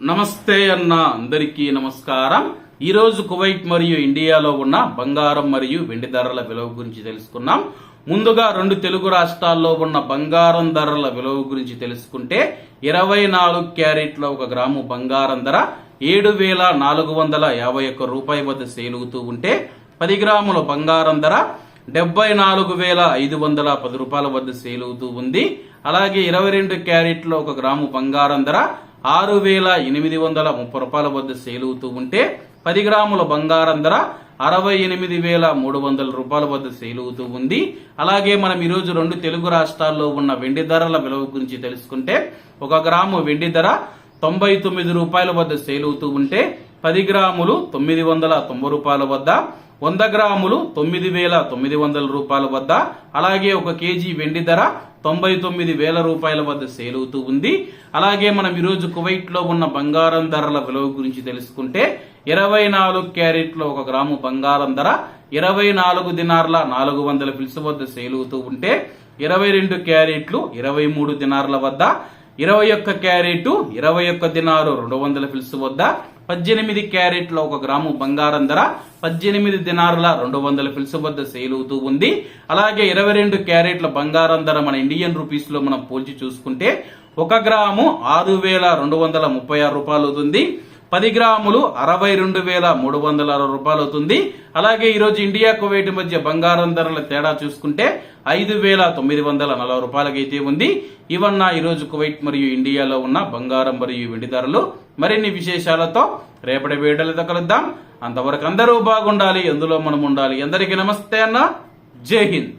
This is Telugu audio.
నమస్తే అన్న అందరికీ నమస్కారం. ఈరోజు కువైట్ మరియు ఇండియాలో ఉన్న బంగారం మరియు వెండి ధరల విలువ గురించి తెలుసుకున్నాం. ముందుగా రెండు తెలుగు రాష్ట్రాల్లో ఉన్న బంగారం ధరల విలువ గురించి తెలుసుకుంటే ఇరవై నాలుగు క్యారెట్ల ఒక గ్రాము బంగారం ధర ఏడు వేల నాలుగు వందల యాభై ఒక్క రూపాయి వద్ద సేలుగుతూ ఉంటే పది గ్రాముల బంగారం ధర డెబ్బై నాలుగు వేల ఐదు వందల పది రూపాయల వద్ద సేల్ అవుతూ ఉంది. అలాగే ఇరవై రెండు క్యారెట్లో ఒక గ్రాము బంగారం ధర ఆరు వేల ఎనిమిది వందల ముప్పై రూపాయల వద్ద సేల్ అవుతూ ఉంటే పది గ్రాముల బంగారం ధర అరవై ఎనిమిది వేల మూడు వందల రూపాయల వద్ద సేల్ అవుతూ ఉంది. అలాగే మనం ఈరోజు రెండు తెలుగు రాష్ట్రాల్లో ఉన్న వెండి ధరల విలువ గురించి తెలుసుకుంటే ఒక గ్రాము వెండి ధర తొంభై తొమ్మిది రూపాయల వద్ద సేల్ అవుతూ ఉంటే పది గ్రాములు తొమ్మిది వందల తొంభై రూపాయల వద్ద వంద గ్రాములు తొమ్మిది వేల తొమ్మిది వందల రూపాయల వద్ద అలాగే ఒక కేజీ వెండి ధర తొంభై తొమ్మిది వేల రూపాయల వద్ద సేల్ అవుతూ ఉంది. అలాగే మనం ఈరోజు కువైట్లో ఉన్న బంగారం ధరల విలువ గురించి తెలుసుకుంటే ఇరవై నాలుగు క్యారెట్లో ఒక గ్రాము బంగారం ధర ఇరవై నాలుగు దినార్ల నాలుగు వందల పిలుసు వద్ద సేల్ అవుతూ ఉంటే ఇరవై రెండు క్యారెట్లు ఇరవై మూడు దినార్ల వద్ద ఇరవై ఒక్క క్యారెట్ ఇరవై ఒక్క దినారు రెండు వందల పిలుసు వద్ద పద్దెనిమిది క్యారెట్ల ఒక గ్రాము బంగారం ధర పద్దెనిమిది దినారుల రెండు వందల పిలుసు వద్ద సేల్ అవుతూ ఉంది. అలాగే ఇరవై రెండు క్యారెట్ల బంగారం ధర మన ఇండియన్ రూపీస్లో మనం పోల్చి చూసుకుంటే ఒక గ్రాము ఆరు వేల రెండు వందల ముప్పై ఆరు రూపాయలు అవుతుంది పది గ్రాములు అరవై రెండు వేల మూడు వందల అరవై రూపాయలు అవుతుంది. అలాగే ఈరోజు ఇండియా కువైట్ మధ్య బంగారం ధరల తేడా చూసుకుంటే ఐదు వేల తొమ్మిది వందల నలభై రూపాయలకైతే ఉంది. ఇవన్న ఈరోజు కువైట్ మరియు ఇండియాలో ఉన్న బంగారం మరియు వెండి ధరలు. మరిన్ని విశేషాలతో రేపటి వేటలతో కలుద్దాం. అంతవరకు అందరూ బాగుండాలి. అందులో మనం ఉండాలి అందరికీ నమస్తే అన్న. జై హింద్.